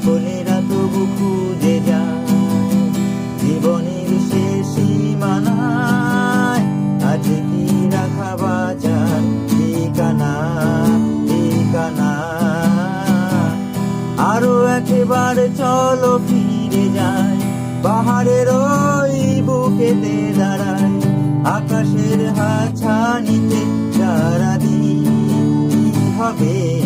স্বপ্নেরা তবু খুঁজে যায় জীবনের শেষ সীমানায় আজ কি রাখা বাজার? ঠিকানা ঠিকানা। আরও একেবারে চলো ফিরে যায় পাহাড়ের ওই বুকেতে দাঁড়ায় আকাশের হাছানিতে সারাদিন হবে?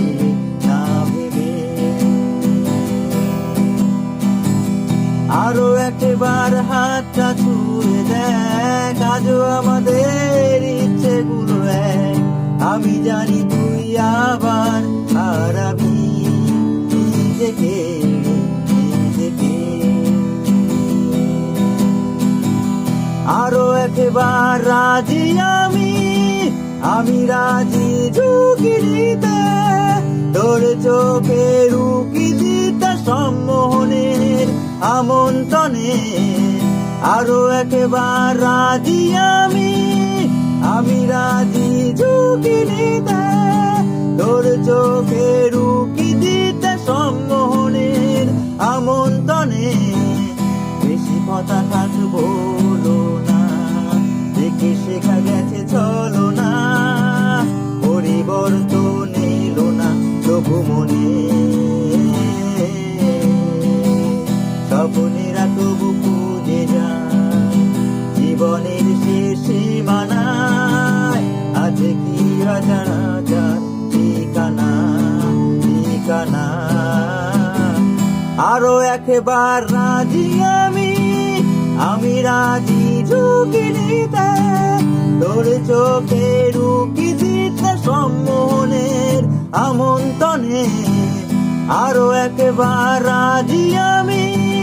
একবার হাতটা ছুঁয়ে দেখ, আজও আমাদের ইচ্ছেগুলো এক। আমি জানি তুই আবার হারাবি নিজেকে নিজেকে। আরও একবার রাজি আমি আমি রাজি ঝুঁকি দিতে তোর চোখে আমন্ত্রণে আরও একবার রাজি আমি। আমি রাজি ঝুঁকি দিতে তোর চোখে রুকি দিতে সম্মোহনের আমন্ত্রণে বেশি কথা বলো না, দেখে শেখা গেছে চলো না, পরিবর্তন এলো না, তবু মনে সীমানায়। আছে কি অজানা যার ঠিকানা ঠিকানা? আরও একবার রাজি আমি আমি রাজি ঝুঁকি নিতে। তোর চোখে রুকি দিতে সম্মোহনের আমন্ত্রণে। আরও একবার রাজি আমি আমি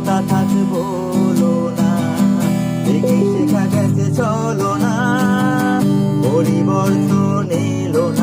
কথা থাক বলো না। দেখি শেখা গেছে চলো না। পরিবর্তন এলো না।